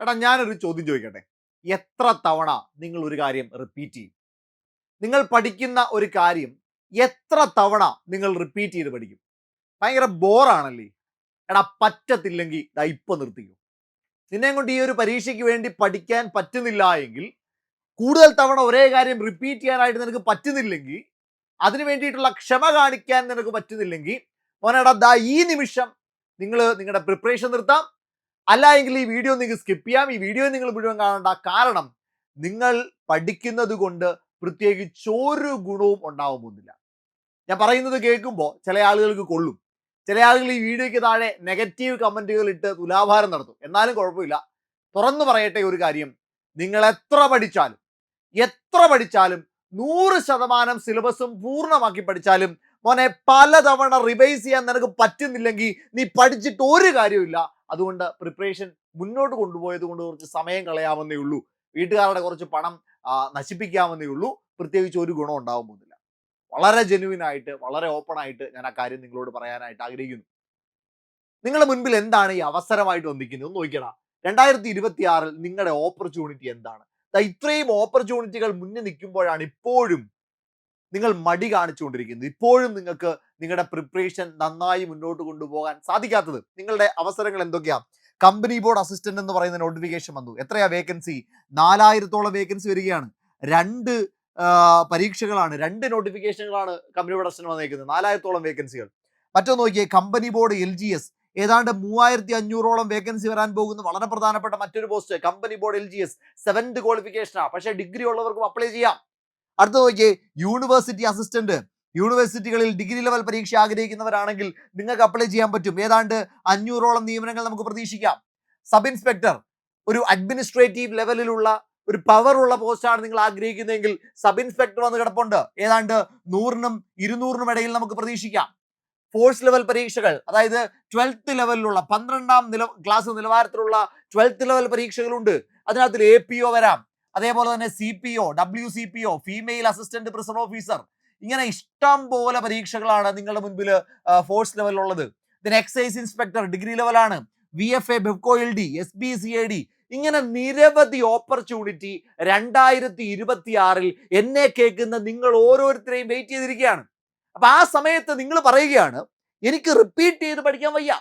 എടാ ഞാനൊരു ചോദ്യം ചോദിക്കട്ടെ? എത്ര തവണ നിങ്ങൾ ഒരു കാര്യം റിപ്പീറ്റ് ചെയ്യും? നിങ്ങൾ പഠിക്കുന്ന ഒരു കാര്യം എത്ര തവണ നിങ്ങൾ റിപ്പീറ്റ് ചെയ്ത് പഠിക്കും? ഭയങ്കര ബോറാണല്ലേ എടാ പറ്റത്തില്ലെങ്കിൽ ദാ നിർത്തിക്കും നിർത്തിക്കോ. നിന്നെ കൊണ്ട് ഈ ഒരു പരീക്ഷയ്ക്ക് വേണ്ടി പഠിക്കാൻ പറ്റുന്നില്ല എങ്കിൽ കൂടുതൽ തവണ ഒരേ കാര്യം റിപ്പീറ്റ് ചെയ്യാനായിട്ട് നിനക്ക് പറ്റുന്നില്ലെങ്കിൽ അതിനു വേണ്ടിയിട്ടുള്ള ക്ഷമ കാണിക്കാൻ നിനക്ക് പറ്റുന്നില്ലെങ്കിൽ മോനെടാ ദാ ഈ നിമിഷം നിങ്ങൾ നിങ്ങളുടെ പ്രിപ്പറേഷൻ നിർത്താം. അല്ല എങ്കിൽ ഈ വീഡിയോ നിങ്ങൾക്ക് സ്കിപ്പ് ചെയ്യാം. ഈ വീഡിയോ നിങ്ങൾ മുഴുവൻ കാണണ്ട കാരണം നിങ്ങൾ പഠിക്കുന്നത് കൊണ്ട് പ്രത്യേകിച്ച് ഒരു ഗുണവും ഉണ്ടാവാൻ ഞാൻ പറയുന്നത് കേൾക്കുമ്പോൾ ചില ആളുകൾക്ക് കൊള്ളും. ചില ആളുകൾ ഈ വീഡിയോയ്ക്ക് താഴെ നെഗറ്റീവ് കമന്റുകൾ ഇട്ട് തുലാഭാരം നടത്തും. എന്നാലും കുഴപ്പമില്ല. തുറന്നു പറയട്ടെ ഒരു കാര്യം. നിങ്ങൾ എത്ര പഠിച്ചാലും എത്ര പഠിച്ചാലും നൂറ് ശതമാനം സിലബസും പൂർണമാക്കി പഠിച്ചാലും മോനെ പലതവണ റിവൈസ് ചെയ്യാൻ നിനക്ക് പറ്റുന്നില്ലെങ്കിൽ നീ പഠിച്ചിട്ട് ഒരു കാര്യമില്ല അതുകൊണ്ട് പ്രിപ്പറേഷൻ മുന്നോട്ട് കൊണ്ടുപോയത് കൊണ്ട് കുറച്ച് സമയം കളയാവുന്നേ ഉള്ളൂ. വീട്ടുകാരുടെ കുറച്ച് പണം നശിപ്പിക്കാമെന്നേ ഉള്ളൂ. പ്രത്യേകിച്ച് ഒരു ഗുണം ഉണ്ടാവാൻ പോകുന്നില്ല. വളരെ ജെനുവിൻ ആയിട്ട് വളരെ ഓപ്പൺ ആയിട്ട് ഞാൻ ആ കാര്യം നിങ്ങളോട് പറയാനായിട്ട് ആഗ്രഹിക്കുന്നു. നിങ്ങളുടെ മുൻപിൽ എന്താണ് ഈ അവസരമായിട്ട് വന്നിരിക്കുന്നത്? ഒന്ന് നോക്കിയടാ. രണ്ടായിരത്തി ഇരുപത്തി ആറിൽ നിങ്ങളുടെ ഓപ്പർച്യൂണിറ്റി എന്താണ്? ഇത്രയും ഓപ്പർച്യൂണിറ്റികൾ മുന്നിൽ നിൽക്കുമ്പോഴാണ് ഇപ്പോഴും നിങ്ങൾ മടി കാണിച്ചുകൊണ്ടിരിക്കുന്നത് ഇപ്പോഴും നിങ്ങൾക്ക് നിങ്ങളുടെ പ്രിപ്പറേഷൻ നന്നായി മുന്നോട്ട് കൊണ്ടുപോകാൻ സാധിക്കാത്തത് നിങ്ങളുടെ അവസരങ്ങൾ എന്തൊക്കെയാ? കമ്പനി ബോർഡ് അസിസ്റ്റന്റ് എന്ന് പറയുന്ന നോട്ടിഫിക്കേഷൻ വന്നു. എത്രയാ വേക്കൻസി നാലായിരത്തോളം വേക്കൻസി വരികയാണ്. രണ്ട് പരീക്ഷകളാണ് രണ്ട് നോട്ടിഫിക്കേഷനുകളാണ് കമ്പനി ബോർഡ് അസിസ്റ്റന്റ് വന്നേക്കുന്നത്. നാലായിരത്തോളം വേക്കൻസികൾ മറ്റൊന്ന് നോക്കിയേ company board L G S ഏതാണ്ട് മൂവായിരത്തി അഞ്ഞൂറോളം വേക്കൻസി വരാൻ പോകുന്ന. വളരെ പ്രധാനപ്പെട്ട മറ്റൊരു post company board L G S seventh ക്വാളിഫിക്കേഷനാണ് പക്ഷേ ഡിഗ്രി ഉള്ളവർക്കും അപ്ലൈ ചെയ്യാം. അടുത്ത നോക്കിയേ യൂണിവേഴ്സിറ്റി അസിസ്റ്റന്റ് യൂണിവേഴ്സിറ്റികളിൽ ഡിഗ്രി ലെവൽ പരീക്ഷ ആഗ്രഹിക്കുന്നവരാണെങ്കിൽ നിങ്ങൾക്ക് അപ്ലൈ ചെയ്യാൻ പറ്റും. ഏതാണ്ട് അഞ്ഞൂറോളം നിയമനങ്ങൾ നമുക്ക് പ്രതീക്ഷിക്കാം. സബ് ഇൻസ്പെക്ടർ ഒരു അഡ്മിനിസ്ട്രേറ്റീവ് ലെവലിലുള്ള ഒരു പവർ ഉള്ള പോസ്റ്റാണ് നിങ്ങൾ ആഗ്രഹിക്കുന്നതെങ്കിൽ സബ് ഇൻസ്പെക്ടർ വന്ന് കിടപ്പുണ്ട്. ഏതാണ്ട് നൂറിനും ഇരുന്നൂറിനും ഇടയിൽ നമുക്ക് പ്രതീക്ഷിക്കാം. ഫോഴ്സ് ലെവൽ പരീക്ഷകൾ അതായത് ട്വൽത്ത് ലെവലിലുള്ള പന്ത്രണ്ടാം നില ക്ലാസ് നിലവാരത്തിലുള്ള ട്വൽത്ത് ലെവൽ പരീക്ഷകളുണ്ട്. അതിനകത്ത് എ പി ഒ വരാം. അതേപോലെ തന്നെ C P O W C P O female assistant prison officer ഇങ്ങനെ ഇഷ്ടം പോലെ പരീക്ഷകളാണ് നിങ്ങളുടെ മുൻപിൽ ഫോഴ്സ് ലെവലിലുള്ളത് ദെൻ എക്സൈസ് ഇൻസ്പെക്ടർ ഡിഗ്രി ലെവലാണ് V F A Bevco L D S B C A D ഇങ്ങനെ നിരവധി ഓപ്പർച്യൂണിറ്റി രണ്ടായിരത്തി ഇരുപത്തി ആറിൽ എന്നെ കേൾക്കുന്ന നിങ്ങൾ ഓരോരുത്തരെയും വെയിറ്റ് ചെയ്തിരിക്കുകയാണ്. അപ്പൊ ആ സമയത്ത് നിങ്ങൾ പറയുകയാണ് എനിക്ക് റിപ്പീറ്റ് ചെയ്ത് പഠിക്കാൻ വയ്യ.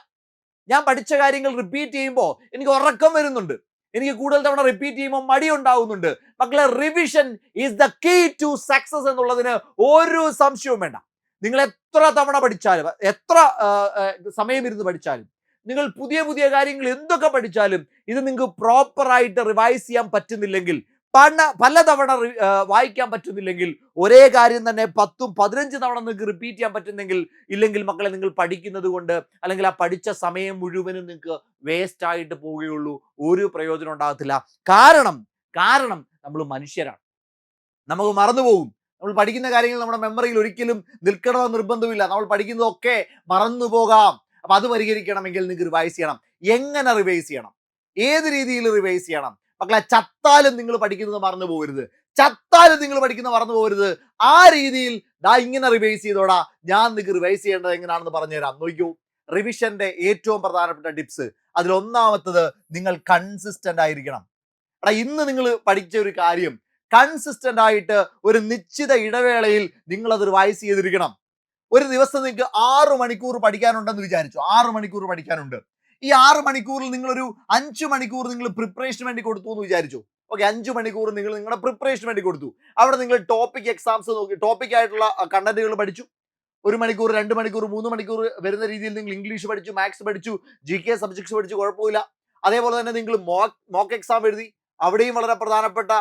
ഞാൻ പഠിച്ച കാര്യങ്ങൾ റിപ്പീറ്റ് ചെയ്യുമ്പോൾ എനിക്ക് ഉറക്കം വരുന്നുണ്ട്. എനിക്ക് കൂടുതൽ തവണ റിപ്പീറ്റ് ചെയ്യുമ്പോൾ മടി ഉണ്ടാവുന്നുണ്ട്. മക്കളെ revision is the key to success എന്നുള്ളതിന് ഒരു സംശയവും വേണ്ട. നിങ്ങൾ എത്ര തവണ പഠിച്ചാലും എത്ര ആ, ആ, സമയം ഇരുന്ന് പഠിച്ചാലും നിങ്ങൾ പുതിയ പുതിയ കാര്യങ്ങൾ എന്തൊക്കെ പഠിച്ചാലും ഇത് നിങ്ങൾക്ക് പ്രോപ്പറായിട്ട് റിവൈസ് ചെയ്യാൻ പറ്റുന്നില്ലെങ്കിൽ പണ പലതവണ തവണ വായിക്കാൻ പറ്റുന്നില്ലെങ്കിൽ ഒരേ കാര്യം തന്നെ പത്തും പതിനഞ്ച് തവണ നിങ്ങൾക്ക് റിപ്പീറ്റ് ചെയ്യാൻ പറ്റുന്നെങ്കിൽ ഇല്ലെങ്കിൽ മക്കളെ നിങ്ങൾ പഠിക്കുന്നത് കൊണ്ട് അല്ലെങ്കിൽ ആ പഠിച്ച സമയം മുഴുവനും നിങ്ങൾക്ക് വേസ്റ്റ് ആയിട്ട് പോവുകയുള്ളൂ. ഒരു പ്രയോജനം ഉണ്ടാകത്തില്ല. കാരണം കാരണം നമ്മൾ മനുഷ്യരാണ്. നമുക്ക് മറന്നുപോകും നമ്മൾ പഠിക്കുന്ന കാര്യങ്ങൾ നമ്മുടെ മെമ്മറിയിൽ ഒരിക്കലും നിൽക്കണമെന്ന് നിർബന്ധമില്ല. നമ്മൾ പഠിക്കുന്നതൊക്കെ മറന്നു പോകാം. അപ്പൊ അത് പരിഹരിക്കണമെങ്കിൽ നിങ്ങൾക്ക് റിവൈസ് ചെയ്യണം. എങ്ങനെ റിവൈസ് ചെയ്യണം? ഏത് രീതിയിൽ റിവൈസ് ചെയ്യണം? മക്കളെ ചത്താലും നിങ്ങൾ പഠിക്കുന്നത് മറന്നു പോകരുത്. ചത്താലും നിങ്ങൾ പഠിക്കുന്നത് മറന്നു പോകരുത്. ആ രീതിയിൽ ദാ ഇങ്ങനെ റിവൈസ് ചെയ്തോടാ. ഞാൻ നിങ്ങൾക്ക് റിവൈസ് ചെയ്യേണ്ടത് എങ്ങനെയാണെന്ന് പറഞ്ഞുതരാം. നോക്കൂ. റിവിഷന്റെ ഏറ്റവും പ്രധാനപ്പെട്ട ടിപ്സ് അതിൽ ഒന്നാമത്തത് നിങ്ങൾ കൺസിസ്റ്റന്റ് ആയിരിക്കണം. എടാ ഇന്ന് നിങ്ങൾ പഠിച്ച ഒരു കാര്യം. കൺസിസ്റ്റന്റ് ആയിട്ട് ഒരു നിശ്ചിത ഇടവേളയിൽ നിങ്ങൾ അത് റിവൈസ് ചെയ്തിരിക്കണം. ഒരു ദിവസം നിങ്ങൾക്ക് ആറു മണിക്കൂർ പഠിക്കാനുണ്ടെന്ന് വിചാരിച്ചു? ആറു മണിക്കൂർ പഠിക്കാനുണ്ട്. ഈ ആറ് മണിക്കൂറിൽ നിങ്ങളൊരു അഞ്ചു മണിക്കൂർ നിങ്ങൾ പ്രിപ്പറേഷന് വേണ്ടി കൊടുത്തു എന്ന് വിചാരിച്ചു. ഓക്കെ അഞ്ചു മണിക്കൂർ നിങ്ങൾ നിങ്ങളുടെ പ്രിപ്പറേഷന് വേണ്ടി കൊടുത്തു. അവിടെ നിങ്ങൾ ടോപ്പിക് എക്സാംസ് നോക്കി. ടോപ്പിക് ആയിട്ടുള്ള കണ്ടന്റുകൾ പഠിച്ചു. ഒരു മണിക്കൂർ രണ്ട് മണിക്കൂർ മൂന്ന് മണിക്കൂർ വരുന്ന രീതിയിൽ നിങ്ങൾ ഇംഗ്ലീഷ് പഠിച്ചു മാത്സ് പഠിച്ചു ജി കെ സബ്ജക്ട്സ് പഠിച്ചു കുഴപ്പമില്ല. അതേപോലെ തന്നെ നിങ്ങൾ മോക്ക് മോക്ക് എക്സാം എഴുതി. അവിടെയും വളരെ പ്രധാനപ്പെട്ട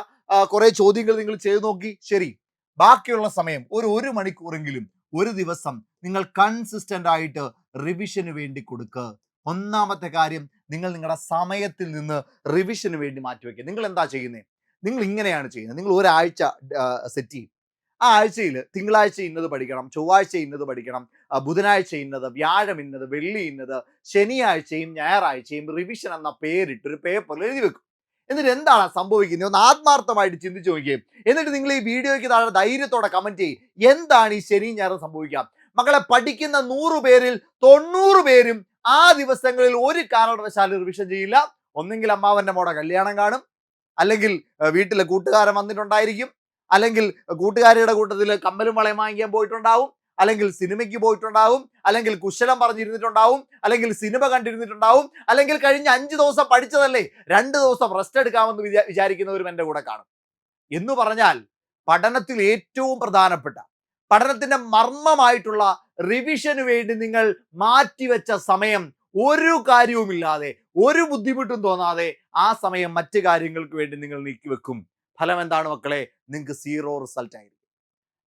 കുറെ ചോദ്യങ്ങൾ നിങ്ങൾ ചെയ്തു നോക്കി. ശരി. ബാക്കിയുള്ള സമയം ഒരു ഒരു മണിക്കൂറെങ്കിലും ഒരു ദിവസം നിങ്ങൾ കൺസിസ്റ്റന്റ് ആയിട്ട് റിവിഷന് വേണ്ടി കൊടുക്കുക ഒന്നാമത്തെ കാര്യം നിങ്ങൾ നിങ്ങളുടെ സമയത്തിൽ നിന്ന് റിവിഷന് വേണ്ടി മാറ്റിവെക്കുക നിങ്ങൾ എന്താ ചെയ്യുന്നത് നിങ്ങൾ ഇങ്ങനെയാണ് ചെയ്യുന്നത്. നിങ്ങൾ ഒരാഴ്ച സെറ്റ് ചെയ്യും. ആ ആഴ്ചയിൽ തിങ്കളാഴ്ച ഇന്നത് പഠിക്കണം ചൊവ്വാഴ്ച ഇന്നത് പഠിക്കണം ബുധനാഴ്ച ഇന്നത് വ്യാഴം ഇന്നത് വെള്ളി ഇന്നത് ശനിയാഴ്ചയും ഞായറാഴ്ചയും റിവിഷൻ എന്ന പേരിട്ട് ഒരു പേപ്പറിൽ എഴുതി വെക്കും. എന്നിട്ട് എന്താണ് സംഭവിക്കുന്നത് ഒന്ന് ആത്മാർത്ഥമായിട്ട് ചിന്തിച്ചു നോക്കിയേ. എന്നിട്ട് നിങ്ങൾ ഈ വീഡിയോയ്ക്ക് താഴെ ധൈര്യത്തോടെ കമന്റ് ചെയ്യും. എന്താണ് ഈ ശനി ഞായറും സംഭവിക്കുക മക്കളെ പഠിക്കുന്ന നൂറ് പേരിൽ തൊണ്ണൂറ് പേരും ആ ദിവസങ്ങളിൽ ഒരു കാരണവശാലും റിവിഷൻ ചെയ്യില്ല. ഒന്നെങ്കിൽ അമ്മാവന്റെ മോടെ കല്യാണം കാണും. അല്ലെങ്കിൽ വീട്ടിലെ കൂട്ടുകാരൻ വന്നിട്ടുണ്ടായിരിക്കും. അല്ലെങ്കിൽ കൂട്ടുകാരിയുടെ കൂട്ടത്തിൽ കമ്മലും വളയും വാങ്ങിക്കാൻ പോയിട്ടുണ്ടാവും. അല്ലെങ്കിൽ സിനിമയ്ക്ക് പോയിട്ടുണ്ടാവും. അല്ലെങ്കിൽ കുശലം പറഞ്ഞിരുന്നിട്ടുണ്ടാവും. അല്ലെങ്കിൽ സിനിമ കണ്ടിരുന്നിട്ടുണ്ടാവും. അല്ലെങ്കിൽ കഴിഞ്ഞ അഞ്ച് ദിവസം പഠിച്ചതല്ലേ രണ്ട് ദിവസം റെസ്റ്റ് എടുക്കാമെന്ന് വിചാ- വിചാരിക്കുന്നവരും എന്റെ കൂടെ കാണും. എന്ന് പറഞ്ഞാൽ പഠനത്തിൽ ഏറ്റവും പ്രധാനപ്പെട്ട പഠനത്തിന്റെ മർമ്മമായിട്ടുള്ള റിവിഷന് വേണ്ടി നിങ്ങൾ മാറ്റിവെച്ച സമയം ഒരു കാര്യവുമില്ലാതെ ഒരു ബുദ്ധിമുട്ടും തോന്നാതെ ആ സമയം മറ്റു കാര്യങ്ങൾക്ക് വേണ്ടി നിങ്ങൾ നീക്കി വെക്കും. ഫലം എന്താണ് മക്കളെ? നിങ്ങൾക്ക് സീറോ റിസൾട്ട് ആയിരിക്കും.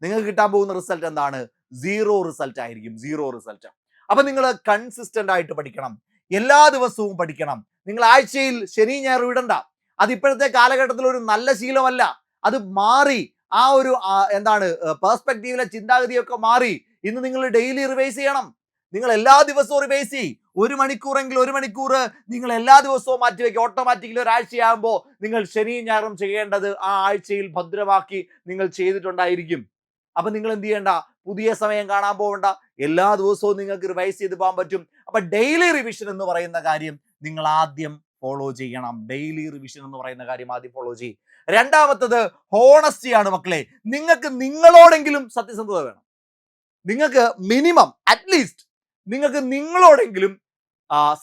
നിങ്ങൾക്ക് കിട്ടാൻ പോകുന്ന റിസൾട്ട് എന്താണ്? സീറോ റിസൾട്ട് ആയിരിക്കും. സീറോ റിസൾട്ട് അപ്പൊ നിങ്ങൾ കൺസിസ്റ്റന്റ് ആയിട്ട് പഠിക്കണം. എല്ലാ ദിവസവും പഠിക്കണം. നിങ്ങൾ ആഴ്ചയിൽ ശനി ഞായർ വിടണ്ട അത് ഇപ്പോഴത്തെ കാലഘട്ടത്തിൽ ഒരു നല്ല ശീലമല്ല. അത് മാറി ആ ഒരു എന്താണ് പേഴ്സ്പെക്റ്റീവിലെ ചിന്താഗതിയൊക്കെ മാറി ഇന്ന് നിങ്ങൾ ഡെയിലി റിവൈസ് ചെയ്യണം. നിങ്ങൾ എല്ലാ ദിവസവും റിവൈസ് ചെയ്യും. ഒരു മണിക്കൂറെങ്കിൽ ഒരു മണിക്കൂർ നിങ്ങൾ എല്ലാ ദിവസവും മാറ്റി വയ്ക്കും ഓട്ടോമാറ്റിക്കലി ഒരാഴ്ചയാകുമ്പോൾ നിങ്ങൾ ശനിയും ഞായറും ചെയ്യേണ്ടത് ആ ആഴ്ചയിൽ ഭദ്രമാക്കി നിങ്ങൾ ചെയ്തിട്ടുണ്ടായിരിക്കും. അപ്പൊ നിങ്ങൾ എന്ത് ചെയ്യേണ്ട? പുതിയ സമയം കാണാൻ പോകണ്ട എല്ലാ ദിവസവും നിങ്ങൾക്ക് റിവൈസ് ചെയ്ത് പോകാൻ പറ്റും. അപ്പൊ ഡെയിലി റിവിഷൻ എന്ന് പറയുന്ന കാര്യം നിങ്ങൾ ആദ്യം ഫോളോ ചെയ്യണം. ഡെയിലി റിവിഷൻ എന്ന് പറയുന്ന കാര്യം ആദ്യം ഫോളോ ചെയ്യും. രണ്ടാമത്തത് ഹോണസ്റ്റിയാണ് മക്കളെ. നിങ്ങൾക്ക് നിങ്ങളോടെങ്കിലും സത്യസന്ധത വേണം. നിങ്ങൾക്ക് മിനിമം അറ്റ്ലീസ്റ്റ് നിങ്ങൾക്ക് നിങ്ങളോടെങ്കിലും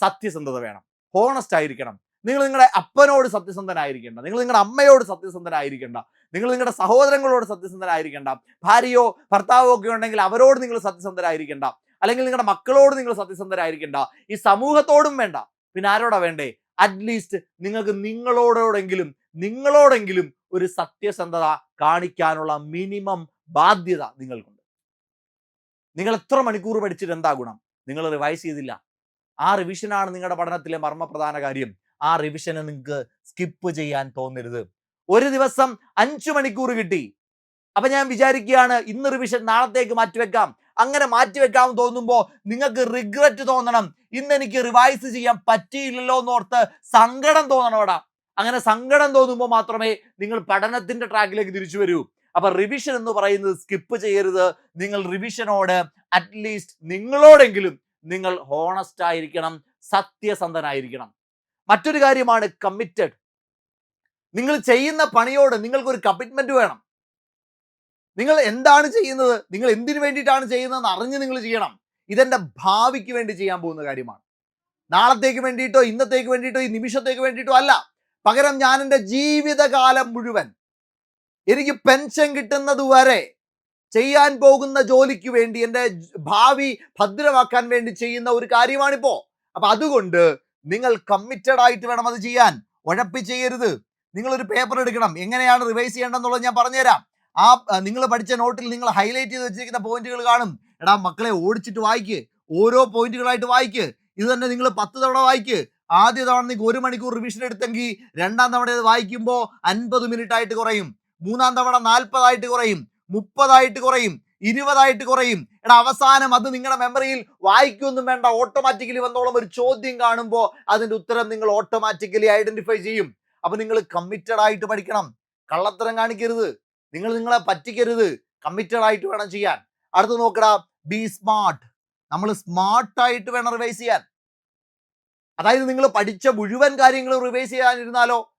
സത്യസന്ധത വേണം. ഹോണസ്റ്റ് ആയിരിക്കണം. നിങ്ങൾ നിങ്ങളുടെ അപ്പനോട് സത്യസന്ധനായിരിക്കേണ്ട. നിങ്ങൾ നിങ്ങളുടെ അമ്മയോട് സത്യസന്ധനായിരിക്കേണ്ട. നിങ്ങൾ നിങ്ങളുടെ സഹോദരങ്ങളോട് സത്യസന്ധനായിരിക്കേണ്ട. ഭാര്യയോ ഭർത്താവോ ഒക്കെ ഉണ്ടെങ്കിൽ അവരോട് നിങ്ങൾ സത്യസന്ധരായിരിക്കേണ്ട. അല്ലെങ്കിൽ നിങ്ങളുടെ മക്കളോട് നിങ്ങൾ സത്യസന്ധരായിരിക്കേണ്ട. ഈ സമൂഹത്തോടും വേണ്ട. പിന്നെ ആരോടാ വേണ്ടേ? അറ്റ്ലീസ്റ്റ് നിങ്ങൾക്ക് നിങ്ങളോടോടെങ്കിലും നിങ്ങളോടെങ്കിലും ഒരു സത്യസന്ധത കാണിക്കാനുള്ള മിനിമം ബാധ്യത നിങ്ങൾക്കുണ്ട്. നിങ്ങൾ എത്ര മണിക്കൂർ പഠിച്ചിട്ട് എന്താ ഗുണം? നിങ്ങൾ റിവൈസ് ചെയ്തില്ല. ആ റിവിഷനാണ് നിങ്ങളുടെ പഠനത്തിലെ മർമ്മപ്രധാന കാര്യം. ആ റിവിഷനെ നിങ്ങൾക്ക് സ്കിപ്പ് ചെയ്യാൻ തോന്നരുത്. ഒരു ദിവസം അഞ്ചു മണിക്കൂർ കിട്ടി. അപ്പൊ ഞാൻ വിചാരിക്കുകയാണ് ഇന്ന് റിവിഷൻ നാളത്തേക്ക് മാറ്റിവെക്കാം അങ്ങനെ മാറ്റിവെക്കാമെന്ന് തോന്നുമ്പോൾ നിങ്ങൾക്ക് റിഗ്രറ്റ് തോന്നണം. ഇന്ന് എനിക്ക് റിവൈസ് ചെയ്യാൻ പറ്റിയില്ലല്ലോ എന്നോർത്ത് സങ്കടം തോന്നണം അവിടെ അങ്ങനെ സങ്കടം തോന്നുമ്പോൾ മാത്രമേ നിങ്ങൾ പഠനത്തിന്റെ ട്രാക്കിലേക്ക് തിരിച്ചു വരൂ. അപ്പൊ റിവിഷൻ എന്ന് പറയുന്നത് സ്കിപ്പ് ചെയ്യരുത്. നിങ്ങൾ റിവിഷനോട് അറ്റ്ലീസ്റ്റ് നിങ്ങളോടെങ്കിലും നിങ്ങൾ ഹോണസ്റ്റ് ആയിരിക്കണം സത്യസന്ധനായിരിക്കണം. മറ്റൊരു കാര്യമാണ് കമ്മിറ്റഡ് നിങ്ങൾ ചെയ്യുന്ന പണിയോട് നിങ്ങൾക്കൊരു കമ്മിറ്റ്മെന്റ് വേണം. നിങ്ങൾ എന്താണ് ചെയ്യുന്നത്? നിങ്ങൾ എന്തിനു വേണ്ടിയിട്ടാണ് ചെയ്യുന്നതെന്ന് അറിഞ്ഞ് നിങ്ങൾ ചെയ്യണം. ഇതെന്റെ ഭാവിക്ക് വേണ്ടി ചെയ്യാൻ പോകുന്ന കാര്യമാണ്. നാളത്തേക്ക് വേണ്ടിയിട്ടോ ഇന്നത്തേക്ക് വേണ്ടിയിട്ടോ ഈ നിമിഷത്തേക്ക് വേണ്ടിയിട്ടോ അല്ല. പകരം ഞാൻ എന്റെ ജീവിതകാലം മുഴുവൻ എനിക്ക് പെൻഷൻ കിട്ടുന്നത് വരെ ചെയ്യാൻ പോകുന്ന ജോലിക്ക് വേണ്ടി എന്റെ ഭാവി ഭദ്രമാക്കാൻ വേണ്ടി ചെയ്യുന്ന ഒരു കാര്യമാണിപ്പോ. അപ്പൊ അതുകൊണ്ട് നിങ്ങൾ കമ്മിറ്റഡ് ആയിട്ട് വേണം അത് ചെയ്യാൻ. ഉഴപ്പി ചെയ്യരുത്. നിങ്ങൾ ഒരു പേപ്പർ എടുക്കണം. എങ്ങനെയാണ് റിവൈസ് ചെയ്യേണ്ടതെന്നുള്ളത് ഞാൻ പറഞ്ഞുതരാം. ആ നിങ്ങൾ പഠിച്ച നോട്ടിൽ നിങ്ങൾ ഹൈലൈറ്റ് ചെയ്ത് വെച്ചിരിക്കുന്ന പോയിന്റുകൾ കാണും. എടാ മക്കളെ ഓടിച്ചിട്ട് വായിക്ക്. ഓരോ പോയിന്റുകളായിട്ട് വായിക്ക്. ഇത് തന്നെ നിങ്ങൾ പത്ത് തവണ വായിക്ക്. ആദ്യ തവണ നിങ്ങൾക്ക് ഒരു മണിക്കൂർ റിവിഷൻ എടുത്തെങ്കിൽ രണ്ടാം തവണ ഇത് വായിക്കുമ്പോൾ അൻപത് മിനിറ്റ് ആയിട്ട് കുറയും. മൂന്നാം തവണ നാൽപ്പതായിട്ട് കുറയും മുപ്പതായിട്ട് കുറയും ഇരുപതായിട്ട് കുറയും. എടാ അവസാനം അത് നിങ്ങളുടെ മെമ്മറിയിൽ വായിക്കൊന്നും വേണ്ട. ഓട്ടോമാറ്റിക്കലി വന്നോളം ഒരു ചോദ്യം കാണുമ്പോൾ അതിന്റെ ഉത്തരം നിങ്ങൾ ഓട്ടോമാറ്റിക്കലി ഐഡന്റിഫൈ ചെയ്യും. അപ്പൊ നിങ്ങൾ കമ്മിറ്റഡ് ആയിട്ട് പഠിക്കണം. കള്ളത്തരം കാണിക്കരുത്. നിങ്ങൾ നിങ്ങളെ പറ്റിക്കരുത്. കമ്മിറ്റഡ് ആയിട്ട് വേണം ചെയ്യാൻ. അടുത്ത് നോക്കടാ ബി സ്മാർട്ട് നമ്മൾ സ്മാർട്ട് ആയിട്ട് വേണം റിവൈസ് ചെയ്യാൻ. അതായത് നിങ്ങൾ പഠിച്ച മുഴുവൻ കാര്യങ്ങളും റിവൈസ് ചെയ്യാനിരുന്നാലോ?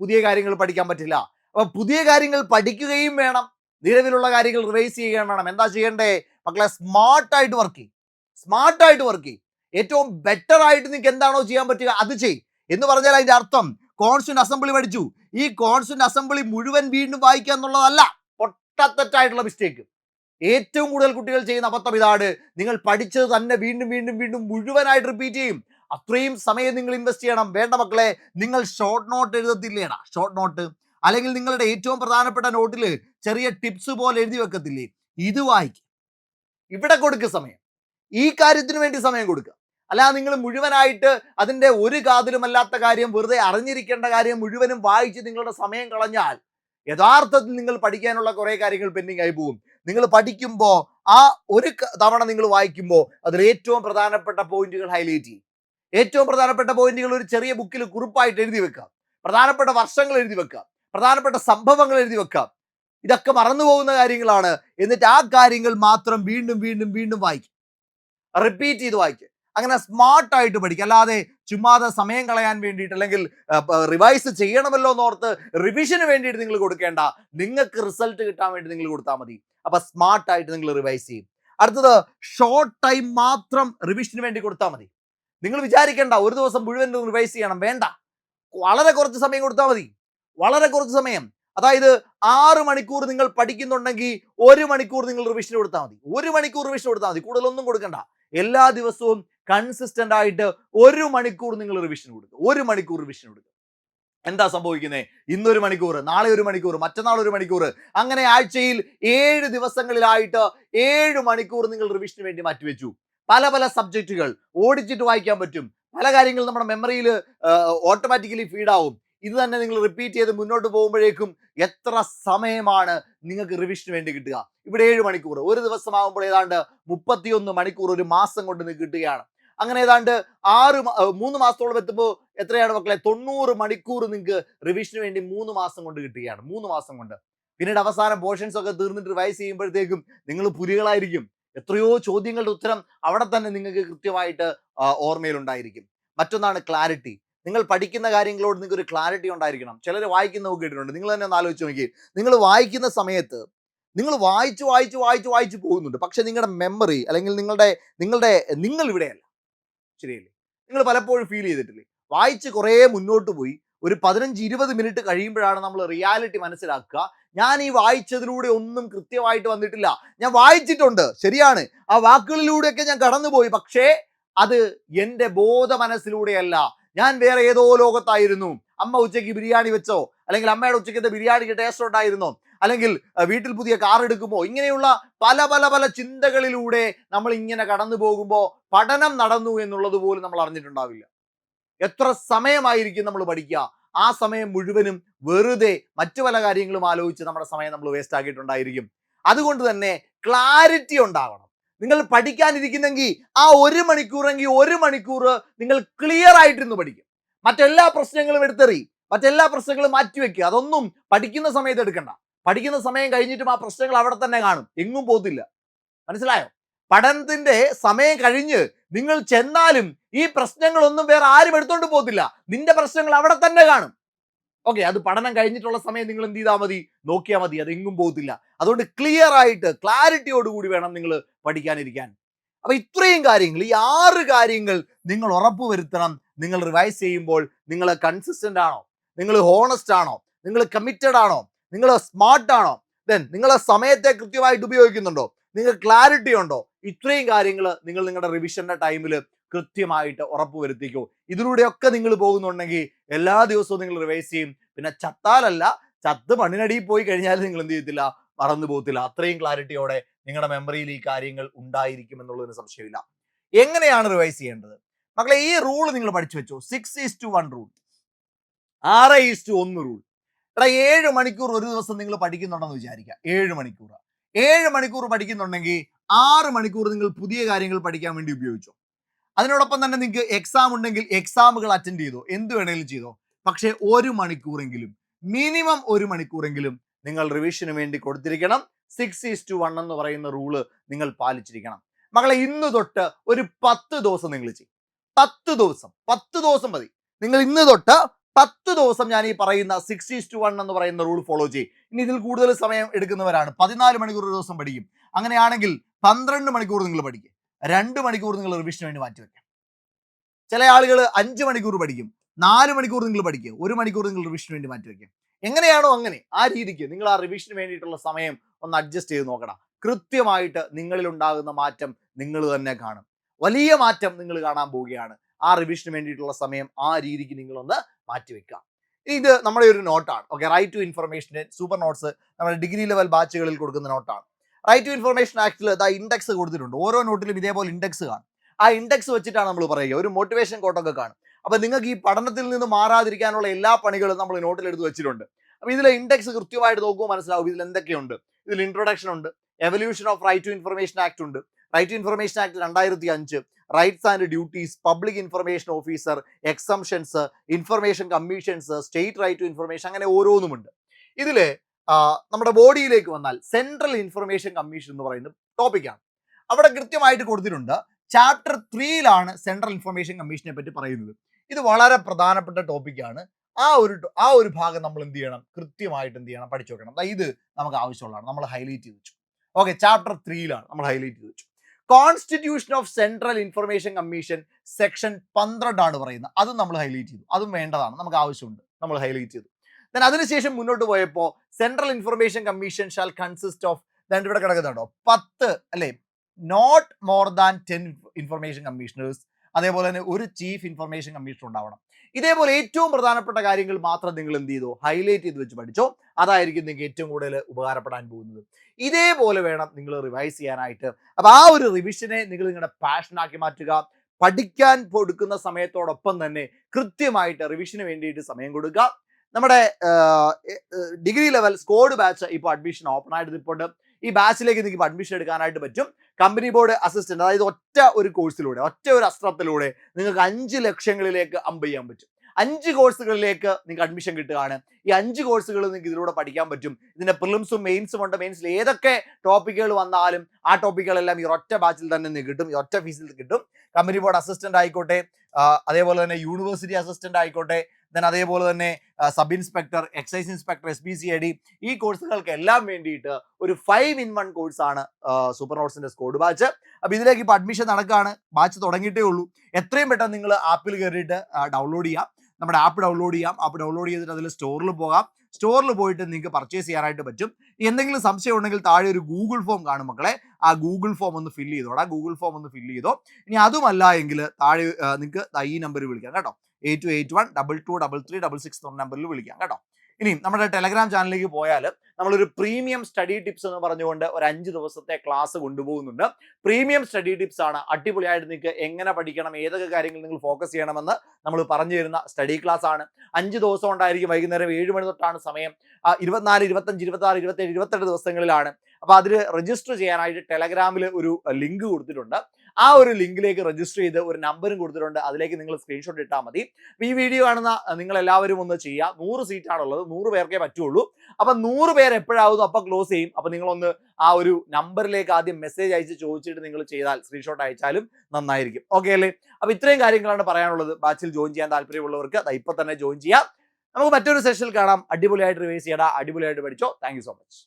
പുതിയ കാര്യങ്ങൾ പഠിക്കാൻ പറ്റില്ല. അപ്പൊ പുതിയ കാര്യങ്ങൾ പഠിക്കുകയും വേണം. നിലവിലുള്ള കാര്യങ്ങൾ റിവൈസ് ചെയ്യുകയും വേണം. എന്താ ചെയ്യേണ്ടേ? മക്കളെ സ്മാർട്ടായിട്ട് വർക്ക് ചെയ്യും. സ്മാർട്ടായിട്ട് വർക്ക് ചെയ്യും. ഏറ്റവും ബെറ്റർ ആയിട്ട് നിങ്ങൾക്ക് എന്താണോ ചെയ്യാൻ പറ്റുക അത് ചെയ് എന്ന് പറഞ്ഞാൽ അതിന്റെ അർത്ഥം കോൺസ്റ്റന്റ് അസംബ്ലി പഠിച്ചു. ഈ കോൺസ്റ്റന്റ് അസംബ്ലി മുഴുവൻ വീണ്ടും വായിക്കുക എന്നുള്ളതല്ല പൊട്ടത്തെറ്റായിട്ടുള്ള മിസ്റ്റേക്ക് ഏറ്റവും കൂടുതൽ കുട്ടികൾ ചെയ്യുന്ന അബദ്ധം ഇതാണ്. നിങ്ങൾ പഠിച്ചത് തന്നെ വീണ്ടും വീണ്ടും വീണ്ടും മുഴുവനായിട്ട് റിപ്പീറ്റ് ചെയ്യും. അത്രയും സമയം നിങ്ങൾ ഇൻവെസ്റ്റ് ചെയ്യണം. വേണ്ട മക്കളെ നിങ്ങൾ ഷോർട്ട് നോട്ട് എഴുതത്തില്ലേടാ? ഷോർട്ട് നോട്ട് അല്ലെങ്കിൽ നിങ്ങളുടെ ഏറ്റവും പ്രധാനപ്പെട്ട നോട്ടിൽ ചെറിയ ടിപ്സ് പോലെ എഴുതി വെക്കത്തില്ലേ? ഇത് വായിക്കും. ഇവിടെ കൊടുക്കുക സമയം. ഈ കാര്യത്തിന് വേണ്ടി സമയം കൊടുക്കുക അല്ലാതെ നിങ്ങൾ മുഴുവനായിട്ട് അതിന്റെ ഒരു കാതിലുമല്ലാത്ത കാര്യം വെറുതെ അറിഞ്ഞിരിക്കേണ്ട കാര്യം മുഴുവനും വായിച്ച് നിങ്ങളുടെ സമയം കളഞ്ഞാൽ യഥാർത്ഥത്തിൽ നിങ്ങൾ പഠിക്കാനുള്ള കുറേ കാര്യങ്ങൾ പെൻഡിങ് ആയി പോകും. നിങ്ങൾ പഠിക്കുമ്പോൾ ആ ഒരു തവണ നിങ്ങൾ വായിക്കുമ്പോൾ അതിൽ ഏറ്റവും പ്രധാനപ്പെട്ട പോയിന്റുകൾ ഹൈലൈറ്റ് ചെയ്യും. ഏറ്റവും പ്രധാനപ്പെട്ട പോയിന്റുകൾ ഒരു ചെറിയ ബുക്കിൽ കുറിപ്പായിട്ട് എഴുതി വെക്കുക. പ്രധാനപ്പെട്ട വർഷങ്ങൾ എഴുതി വെക്കുക. പ്രധാനപ്പെട്ട സംഭവങ്ങൾ എഴുതി വെക്കാം. ഇതൊക്കെ മറന്നു പോകുന്ന കാര്യങ്ങളാണ്. എന്നിട്ട് ആ കാര്യങ്ങൾ മാത്രം വീണ്ടും വീണ്ടും വീണ്ടും വായിക്കും. റിപ്പീറ്റ് ചെയ്ത് വായിക്കുക അങ്ങനെ സ്മാർട്ടായിട്ട് പഠിക്കുക അല്ലാതെ ചുമ്മാതെ സമയം കളയാൻ വേണ്ടിയിട്ട് അല്ലെങ്കിൽ റിവൈസ് ചെയ്യണമല്ലോ എന്നോർത്ത് റിവിഷന് വേണ്ടിയിട്ട് നിങ്ങൾ കൊടുക്കേണ്ട. നിങ്ങൾക്ക് റിസൾട്ട് കിട്ടാൻ വേണ്ടി നിങ്ങൾ കൊടുത്താൽ മതി. അപ്പൊ സ്മാർട്ടായിട്ട് നിങ്ങൾ റിവൈസ് ചെയ്യും. അടുത്തത് ഷോർട്ട് ടൈം മാത്രം റിവിഷന് വേണ്ടി കൊടുത്താൽ മതി. നിങ്ങൾ വിചാരിക്കേണ്ട ഒരു ദിവസം മുഴുവൻ റിവൈസ് ചെയ്യണം. വേണ്ട. വളരെ കുറച്ച് സമയം കൊടുത്താൽ മതി. വളരെ കുറച്ച് സമയം. അതായത് ആറ് മണിക്കൂർ നിങ്ങൾ പഠിക്കുന്നുണ്ടെങ്കിൽ ഒരു മണിക്കൂർ നിങ്ങൾ റിവിഷൻ കൊടുത്താൽ മതി. ഒരു മണിക്കൂർ റിവിഷൻ കൊടുത്താൽ മതി. കൂടുതലൊന്നും കൊടുക്കണ്ട. എല്ലാ ദിവസവും കൺസിസ്റ്റന്റ് ആയിട്ട് ഒരു മണിക്കൂർ നിങ്ങൾ റിവിഷൻ കൊടുക്കുക ഒരു മണിക്കൂർ റിവിഷൻ കൊടുക്കുക എന്താ സംഭവിക്കുന്നത് ഇന്നൊരു മണിക്കൂർ നാളെ ഒരു മണിക്കൂർ മറ്റന്നാൾ ഒരു മണിക്കൂർ. അങ്ങനെ ആഴ്ചയിൽ ഏഴ് ദിവസങ്ങളിലായിട്ട് ഏഴ് മണിക്കൂർ നിങ്ങൾ റിവിഷന് വേണ്ടി മാറ്റിവെച്ചു. പല പല സബ്ജക്റ്റുകൾ ഓടിച്ചിട്ട് വായിക്കാൻ പറ്റും. പല കാര്യങ്ങളും നമ്മുടെ മെമ്മറിയിൽ ഓട്ടോമാറ്റിക്കലി ഫീഡാവും ഇത് തന്നെ നിങ്ങൾ റിപ്പീറ്റ് ചെയ്ത് മുന്നോട്ട് പോകുമ്പോഴേക്കും എത്ര സമയമാണ് നിങ്ങൾക്ക് റിവിഷന് വേണ്ടി കിട്ടുക? ഇവിടെ ഏഴ് മണിക്കൂർ. ഒരു ദിവസം ദിവസമാകുമ്പോൾ ഏതാണ്ട് മുപ്പത്തിയൊന്ന് മണിക്കൂർ ഒരു മാസം കൊണ്ട് നിങ്ങൾക്ക് കിട്ടുകയാണ്. അങ്ങനെ ഏതാണ്ട് ആറ് മൂന്ന് മാസത്തോളം എത്തുമ്പോൾ എത്രയാണ് മക്കളെ? തൊണ്ണൂറ് മണിക്കൂർ നിങ്ങൾക്ക് റിവിഷന് വേണ്ടി മൂന്ന് മാസം കൊണ്ട് കിട്ടുകയാണ്. മൂന്ന് മാസം കൊണ്ട്. പിന്നീട് അവസാനം പോർഷൻസ് ഒക്കെ തീർന്നിട്ട് റിവൈസ് ചെയ്യുമ്പോഴത്തേക്കും നിങ്ങൾ പുലികളായിരിക്കും. എത്രയോ ചോദ്യങ്ങളുടെ ഉത്തരം അവിടെ തന്നെ നിങ്ങൾക്ക് കൃത്യമായിട്ട് ഓർമ്മയിലുണ്ടായിരിക്കും. മറ്റൊന്നാണ് ക്ലാരിറ്റി നിങ്ങൾ പഠിക്കുന്ന കാര്യങ്ങളോട് നിങ്ങൾക്ക് ഒരു ക്ലാരിറ്റി ഉണ്ടായിരിക്കണം. ചിലർ വായിക്കുന്ന കേട്ടിട്ടുണ്ട് നിങ്ങൾ തന്നെ ഒന്ന് ആലോചിച്ച് നോക്കി നിങ്ങൾ വായിക്കുന്ന സമയത്ത് നിങ്ങൾ വായിച്ച് വായിച്ച് വായിച്ച് വായിച്ച് പോകുന്നുണ്ട്. പക്ഷെ നിങ്ങളുടെ മെമ്മറി അല്ലെങ്കിൽ നിങ്ങളുടെ നിങ്ങളുടെ നിങ്ങൾ ഇവിടെയല്ല. ശരിയല്ലേ? നിങ്ങൾ പലപ്പോഴും ഫീൽ ചെയ്തിട്ടില്ലേ? വായിച്ച് കുറേ മുന്നോട്ട് പോയി. ഒരു പതിനഞ്ച് ഇരുപത് മിനിറ്റ് കഴിയുമ്പോഴാണ് നമ്മൾ റിയാലിറ്റി മനസ്സിലാക്കുക. ഞാൻ ഈ വായിച്ചതിലൂടെ ഒന്നും കൃത്യമായിട്ട് വന്നിട്ടില്ല. ഞാൻ വായിച്ചിട്ടുണ്ട്. ശരിയാണ്. ആ വാക്കുകളിലൂടെയൊക്കെ ഞാൻ കടന്നുപോയി. പക്ഷേ അത് എന്റെ ബോധ മനസ്സിലൂടെയല്ല ഞാൻ വേറെ ഏതോ ലോകത്തായിരുന്നു. അമ്മ ഉച്ചയ്ക്ക് ബിരിയാണി വെച്ചോ? അല്ലെങ്കിൽ അമ്മയുടെ ഉച്ചയ്ക്ക് ബിരിയാണിക്ക് ടേസ്റ്റ് ഉണ്ടായിരുന്നോ? അല്ലെങ്കിൽ വീട്ടിൽ പുതിയ കാർ എടുക്കുമോ? ഇങ്ങനെയുള്ള പല പല പല ചിന്തകളിലൂടെ നമ്മൾ ഇങ്ങനെ കടന്നു പോകുമ്പോൾ പഠനം നടന്നു എന്നുള്ളത് പോലും നമ്മൾ അറിഞ്ഞിട്ടുണ്ടാവില്ല. എത്ര സമയമായിരിക്കും നമ്മൾ പഠിക്കുക? ആ സമയം മുഴുവനും വെറുതെ മറ്റു പല കാര്യങ്ങളും ആലോചിച്ച് നമ്മുടെ സമയം നമ്മൾ വേസ്റ്റ് ആക്കിയിട്ടുണ്ടായിരിക്കും. അതുകൊണ്ട് തന്നെ ക്ലാരിറ്റി ഉണ്ടാവണം. നിങ്ങൾ പഠിക്കാനിരിക്കുന്നെങ്കിൽ ആ ഒരു മണിക്കൂറെങ്കിൽ ഒരു മണിക്കൂർ നിങ്ങൾ ക്ലിയർ ആയിട്ടിരുന്ന് പഠിക്കും. മറ്റെല്ലാ പ്രശ്നങ്ങളും എടുത്തെറി മറ്റെല്ലാ പ്രശ്നങ്ങളും മാറ്റിവെക്കുക അതൊന്നും പഠിക്കുന്ന സമയത്ത് എടുക്കണ്ട. പഠിക്കുന്ന സമയം കഴിഞ്ഞിട്ടും ആ പ്രശ്നങ്ങൾ അവിടെ തന്നെ കാണും. എങ്ങും പോകത്തില്ല. മനസ്സിലായോ? പഠനത്തിന്റെ സമയം കഴിഞ്ഞ് നിങ്ങൾ ചെന്നാലും ഈ പ്രശ്നങ്ങളൊന്നും വേറെ ആരും എടുത്തോണ്ട് പോകത്തില്ല. നിന്റെ പ്രശ്നങ്ങൾ അവിടെ തന്നെ കാണും. ഓക്കെ അത് പഠനം കഴിഞ്ഞിട്ടുള്ള സമയം നിങ്ങൾ എന്ത് ചെയ്താൽ മതി? നോക്കിയാൽ മതി അതെങ്ങും പോകത്തില്ല. അതുകൊണ്ട് ക്ലിയർ ആയിട്ട് ക്ലാരിറ്റിയോടുകൂടി വേണം നിങ്ങൾ പഠിക്കാനിരിക്കാൻ. അപ്പൊ ഇത്രയും കാര്യങ്ങൾ ഈ ആറ് കാര്യങ്ങൾ നിങ്ങൾ ഉറപ്പുവരുത്തണം നിങ്ങൾ റിവൈസ് ചെയ്യുമ്പോൾ നിങ്ങൾ കൺസിസ്റ്റന്റ് ആണോ? നിങ്ങൾ ഹോണസ്റ്റ് ആണോ? നിങ്ങൾ കമ്മിറ്റഡ് ആണോ? നിങ്ങൾ സ്മാർട്ട് ആണോ? ദെൻ നിങ്ങൾ സമയത്തെ കൃത്യമായിട്ട് ഉപയോഗിക്കുന്നുണ്ടോ? നിങ്ങൾ ക്ലാരിറ്റി ഉണ്ടോ? ഇത്രയും കാര്യങ്ങൾ നിങ്ങൾ നിങ്ങളുടെ റിവിഷന്റെ ടൈമിൽ കൃത്യമായിട്ട് ഉറപ്പുവരുത്തിക്കോ ഇതിലൂടെയൊക്കെ നിങ്ങൾ പോകുന്നുണ്ടെങ്കിൽ എല്ലാ ദിവസവും നിങ്ങൾ റിവൈസ് ചെയ്യും. പിന്നെ ചത്താലല്ല ചത്ത് മണ്ണിനടിയിൽ പോയി കഴിഞ്ഞാൽ നിങ്ങൾ എന്ത് ചെയ്യത്തില്ല മറന്നു പോകത്തില്ല. അത്രയും ക്ലാരിറ്റിയോടെ നിങ്ങളുടെ മെമ്മറിയിൽ ഈ കാര്യങ്ങൾ ഉണ്ടായിരിക്കും എന്നുള്ളതിന് സംശയമില്ല. എങ്ങനെയാണ് റിവൈസ് ചെയ്യേണ്ടത്? മക്കളെ ഈ റൂൾ നിങ്ങൾ പഠിച്ചു വെച്ചു. Six is to one rule ആറ് ഈസ് ടു ഒന്ന് റൂൾ എടാ ഏഴ് മണിക്കൂർ ഒരു ദിവസം നിങ്ങൾ പഠിക്കുന്നുണ്ടെന്ന് വിചാരിക്കുക. ഏഴ് മണിക്കൂർ ഏഴ് മണിക്കൂർ പഠിക്കുന്നുണ്ടെങ്കിൽ ആറ് മണിക്കൂർ നിങ്ങൾ പുതിയ കാര്യങ്ങൾ പഠിക്കാൻ വേണ്ടി ഉപയോഗിച്ചു? അതിനോടൊപ്പം തന്നെ നിങ്ങൾക്ക് എക്സാം ഉണ്ടെങ്കിൽ എക്സാമുകൾ അറ്റൻഡ് ചെയ്തോ? എന്ത് വേണമെങ്കിലും ചെയ്തോ? പക്ഷേ ഒരു മണിക്കൂറെങ്കിലും മിനിമം ഒരു മണിക്കൂറെങ്കിലും നിങ്ങൾ റിവിഷന് വേണ്ടി കൊടുത്തിരിക്കണം. സിക്സ് ഈസ് ടു വൺ എന്ന് പറയുന്ന റൂൾ നിങ്ങൾ പാലിച്ചിരിക്കണം. മകളെ ഇന്ന് തൊട്ട് ഒരു പത്ത് ദിവസം നിങ്ങൾ ചെയ്യും. പത്ത് ദിവസം പത്ത് ദിവസം മതി. നിങ്ങൾ ഇന്ന് തൊട്ട് പത്ത് ദിവസം ഞാൻ ഈ പറയുന്ന സിക്സ് ഈസ് ടു വൺ എന്ന് പറയുന്ന റൂൾ ഫോളോ ചെയ്യും. ഇനി ഇതിൽ കൂടുതൽ സമയം എടുക്കുന്നവരാണ്. പതിനാല് മണിക്കൂർ ദിവസം പഠിക്കും. അങ്ങനെയാണെങ്കിൽ പന്ത്രണ്ട് മണിക്കൂർ നിങ്ങൾ പഠിക്കും. രണ്ട് മണിക്കൂർ നിങ്ങൾ റിവിഷന് വേണ്ടി മാറ്റി വെക്കാം. ചില ആളുകൾ അഞ്ച് മണിക്കൂർ പഠിക്കും നാല് മണിക്കൂർ നിങ്ങൾ പഠിക്കുക ഒരു മണിക്കൂർ നിങ്ങൾ റിവിഷന് വേണ്ടി മാറ്റി വെക്കാം. എങ്ങനെയാണോ അങ്ങനെ ആ രീതിക്ക് നിങ്ങൾ ആ റിവിഷന് വേണ്ടിയിട്ടുള്ള സമയം ഒന്ന് അഡ്ജസ്റ്റ് ചെയ്ത് നോക്കണം കൃത്യമായിട്ട് നിങ്ങളിൽ ഉണ്ടാകുന്ന മാറ്റം നിങ്ങൾ തന്നെ കാണും. വലിയ മാറ്റം നിങ്ങൾ കാണാൻ പോവുകയാണ്. ആ റിവിഷന് വേണ്ടിയിട്ടുള്ള സമയം ആ രീതിക്ക് നിങ്ങളൊന്ന് മാറ്റിവെക്കുക ഇത് നമ്മുടെ ഒരു നോട്ടാണ് ഓക്കെ റൈറ്റ് ടു ഇൻഫർമേഷന്റെ സൂപ്പർ നോട്ട്സ് നമ്മുടെ ഡിഗ്രി ലെവൽ ബാച്ചുകളിൽ കൊടുക്കുന്ന നോട്ടാണ് റൈറ്റ് ടു ഇൻഫർമേഷൻ ആക്ടിൽ ഇതാ ഇൻഡെക്സ് കൊടുത്തിട്ടുണ്ട്. ഓരോ നോട്ടിലും ഇതേപോലെ ഇൻഡെക്സ് കാണും. ആ ഇൻഡെക്സ് വെച്ചിട്ടാണ് നമ്മൾ പറയുക. ഒരു മോട്ടിവേഷൻ കോട്ടൊക്കെ കാണും. അപ്പൊ നിങ്ങൾക്ക് ഈ പഠനത്തിൽ നിന്ന് മാറാതിരിക്കാനുള്ള എല്ലാ പണികളും നമ്മൾ നോട്ടിൽ എടുത്ത് വെച്ചിട്ടുണ്ട്. അപ്പൊ ഇതിലെ ഇൻഡെക്സ് കൃത്യമായിട്ട് നോക്കുമ്പോൾ മനസ്സിലാവും ഇതിൽ എന്തൊക്കെയുണ്ട്. ഇതിൽ ഇൻട്രൊഡക്ഷൻ ഉണ്ട്. Evolution of right to information act ഉണ്ട്. റൈറ്റ് ടു ഇൻഫർമേഷൻ ആക്ട് രണ്ടായിരത്തി അഞ്ച് rights and duties public information officer exemptions information commissions state right to information അങ്ങനെ ഓരോന്നുമുണ്ട്. ഇതിൽ ആ, നമ്മുടെ ബോഡിയിലേക്ക് വന്നാൽ സെൻട്രൽ ഇൻഫർമേഷൻ കമ്മീഷൻ എന്ന് പറയുന്ന ടോപ്പിക്കാണ് അവിടെ കൃത്യമായിട്ട് കൊടുത്തിട്ടുണ്ട് ചാപ്റ്റർ ത്രീയിലാണ് സെൻട്രൽ ഇൻഫർമേഷൻ കമ്മീഷനെ പറ്റി പറയുന്നത്. ഇത് വളരെ പ്രധാനപ്പെട്ട ടോപ്പിക്കാണ് ആ ഒരു ആ ഒരു ഭാഗം നമ്മൾ എന്ത് ചെയ്യണം? കൃത്യമായിട്ട് എന്ത് ചെയ്യണം? പഠിച്ചു വെക്കണം. ഇത് നമുക്ക് ആവശ്യമുള്ളതാണ്. നമ്മൾ ഹൈലൈറ്റ് ചെയ്ത് വെച്ചു. ഓക്കെ ചാപ്റ്റർ ത്രീയിലാണ് നമ്മൾ ഹൈലൈറ്റ് ചെയ്ത് വെച്ചു. Constitution of central information commission section പന്ത്രണ്ടാണ് പറയുന്നത്. അതും നമ്മൾ ഹൈലൈറ്റ് ചെയ്തു. അതും വേണ്ടതാണ്. നമുക്ക് ആവശ്യമുണ്ട്. നമ്മൾ ഹൈലൈറ്റ് ചെയ്തു. ദെൻ അതിനുശേഷം മുന്നോട്ട് പോയപ്പോൾ central information commission shall consist of than ഇവിടെ കിടക്കുന്നുണ്ടോ? പത്ത് അല്ലെ? Not more than ten information commissioners അതേപോലെ തന്നെ ഒരു ചീഫ് ഇൻഫർമേഷൻ കമ്മീഷണർ ഉണ്ടാവണം. ഇതേപോലെ ഏറ്റവും പ്രധാനപ്പെട്ട കാര്യങ്ങൾ മാത്രം നിങ്ങൾ എന്ത് ചെയ്തു? ഹൈലൈറ്റ് ചെയ്ത് വെച്ച് പഠിച്ചോ? അതായിരിക്കും നിങ്ങൾക്ക് ഏറ്റവും കൂടുതൽ ഉപകാരപ്പെടാൻ പോകുന്നത്. ഇതേപോലെ വേണം നിങ്ങൾ റിവൈസ് ചെയ്യാനായിട്ട്. അപ്പൊ ആ ഒരു റിവിഷനെ നിങ്ങൾ നിങ്ങളുടെ പാഷനാക്കി മാറ്റുക. പഠിക്കാൻ കൊടുക്കുന്ന സമയത്തോടൊപ്പം തന്നെ കൃത്യമായിട്ട് റിവിഷന് വേണ്ടിയിട്ട് സമയം കൊടുക്കുക. നമ്മുടെ ഡിഗ്രി ലെവൽ സ്കോഡ് ബാച്ച് ഇപ്പോൾ അഡ്മിഷൻ ഓപ്പൺ ആയിട്ട് നിൽപ്പുണ്ട്. ഈ ബാച്ചിലേക്ക് നിങ്ങൾക്ക് അഡ്മിഷൻ എടുക്കാനായിട്ട് പറ്റും. കമ്പനി ബോർഡ് അസിസ്റ്റന്റ് അതായത് ഒറ്റ ഒരു കോഴ്സിലൂടെ ഒറ്റ ഒരു അസ്ത്രത്തിലൂടെ നിങ്ങൾക്ക് അഞ്ച് ലക്ഷങ്ങളിലേക്ക് അമ്പ് ചെയ്യാൻ പറ്റും. അഞ്ച് കോഴ്സുകളിലേക്ക് നിങ്ങൾക്ക് അഡ്മിഷൻ കിട്ടുകയാണ്. ഈ അഞ്ച് കോഴ്സുകൾ നിങ്ങൾക്ക് ഇതിലൂടെ പഠിക്കാൻ പറ്റും. ഇതിന്റെ പ്രിലിംസും മെയിൻസും ഉണ്ട്. മെയിൻസിൽ ഏതൊക്കെ ടോപ്പിക്കുകൾ വന്നാലും ആ ടോപ്പിക്കുകളെല്ലാം ഈ ഒറ്റ ബാച്ചിൽ തന്നെ നിങ്ങൾക്ക് കിട്ടും. ഈ ഒറ്റ ഫീസിൽ കിട്ടും. കമ്പനി ബോർഡ് അസിസ്റ്റന്റ് ആയിക്കോട്ടെ അതേപോലെ തന്നെ യൂണിവേഴ്സിറ്റി അസിസ്റ്റന്റ് ആയിക്കോട്ടെ ദെൻ അതേപോലെ തന്നെ sub inspector excise inspector S B C I D ഈ കോഴ്സുകൾക്ക് എല്ലാം വേണ്ടിയിട്ട് ഒരു ഫൈവ് ഇൻ വൺ കോഴ്സാണ് സൂപ്പർ നോട്ട്സിന്റെ സ്കോഡ് ബാച്ച് അപ്പൊ ഇതിലേക്ക് ഇപ്പൊ അഡ്മിഷൻ നടക്കുകയാണ് ബാച്ച് തുടങ്ങിയിട്ടേ ഉള്ളൂ. എത്രയും പെട്ടെന്ന് നിങ്ങൾ ആപ്പിൽ കയറിയിട്ട് ഡൗൺലോഡ് ചെയ്യാം. നമ്മുടെ ആപ്പ് ഡൗൺലോഡ് ചെയ്യാം. ആപ്പ് ഡൗൺലോഡ് ചെയ്തിട്ട് അതിൽ സ്റ്റോറിൽ പോകാം. സ്റ്റോറിൽ പോയിട്ട് നിങ്ങൾക്ക് പർച്ചേസ് ചെയ്യാനായിട്ട് പറ്റും. എന്തെങ്കിലും സംശയം ഉണ്ടെങ്കിൽ താഴെ ഒരു ഗൂഗിൾ ഫോം കാണും മക്കളെ. ആ ഗൂഗിൾ ഫോം ഒന്ന് ഫില്ല് ചെയ്തോടാ. ഗൂഗിൾ ഫോം ഒന്ന് ഫില്ല് ചെയ്തോ. ഇനി അതുമല്ല എങ്കിൽ താഴെ നിങ്ങൾക്ക് ഈ നമ്പർ വിളിക്കാം കേട്ടോ. Eight two eight one double two double three double six എന്ന നമ്പറിൽ വിളിക്കാം കേട്ടോ. ഇനി നമ്മുടെ ടെലഗ്രാം ചാനലിലേക്ക് പോയാൽ നമ്മളൊരു പ്രീമിയം സ്റ്റഡി ടിപ്സ് എന്ന് പറഞ്ഞുകൊണ്ട് ഒരു അഞ്ച് ദിവസത്തെ ക്ലാസ് കൊണ്ടുപോകുന്നുണ്ട്. പ്രീമിയം സ്റ്റഡി ടിപ്സ് ആണ്. അടിപൊളിയായിട്ട് നിങ്ങൾക്ക് എങ്ങനെ പഠിക്കണം ഏതൊക്കെ കാര്യങ്ങൾ നിങ്ങൾ ഫോക്കസ് ചെയ്യണമെന്ന് നമ്മൾ പറഞ്ഞു തരുന്ന സ്റ്റഡി ക്ലാസ് ആണ്. അഞ്ച് ദിവസം ഉണ്ടായിരിക്കും വൈകുന്നേരം ഏഴ് മണി തൊട്ടാണ് സമയം. ഇരുപത്തിനാല് ഇരുപത്തഞ്ച് ഇരുപത്തി ആറ് ഇരുപത്തേഴ് ഇരുപത്തെട്ട് ദിവസങ്ങളിലാണ്. അപ്പോൾ അതിൽ രജിസ്റ്റർ ചെയ്യാനായിട്ട് ടെലഗ്രാമിൽ ഒരു ലിങ്ക് കൊടുത്തിട്ടുണ്ട്. ആ ഒരു ലിങ്കിലേക്ക് രജിസ്റ്റർ ചെയ്ത് ഒരു നമ്പറും കൊടുത്തിട്ടുണ്ട്. അതിലേക്ക് നിങ്ങൾ സ്ക്രീൻഷോട്ട് ഇട്ടാൽ മതി. അപ്പോൾ ഈ വീഡിയോ കാണുന്ന നിങ്ങൾ എല്ലാവരും ഒന്ന് ചെയ്യുക. നൂറ് സീറ്റാണുള്ളത് നൂറ് പേർക്കേ പറ്റുള്ളൂ. അപ്പം നൂറ് പേർ എപ്പോഴാവുന്നു അപ്പം ക്ലോസ് ചെയ്യും. അപ്പം നിങ്ങളൊന്ന് ആ ഒരു നമ്പറിലേക്ക് ആദ്യം മെസ്സേജ് അയച്ച് ചോദിച്ചിട്ട് നിങ്ങൾ ചെയ്താൽ സ്ക്രീൻഷോട്ട് അയച്ചാലും നന്നായിരിക്കും. ഓക്കെ അല്ലേ? അപ്പോൾ ഇത്രയും കാര്യങ്ങളാണ് പറയാനുള്ളത്. ബാച്ചിൽ ജോയിൻ ചെയ്യാൻ താല്പര്യമുള്ളവർക്ക് ഇപ്പം തന്നെ ജോയിൻ ചെയ്യാം. നമുക്ക് മറ്റൊരു സെഷനിൽ കാണാം. അടിപൊളിയായിട്ട് റിവൈസ് ചെയ്യടാ. അടിപൊളിയായിട്ട് പഠിച്ചോ. Thank so much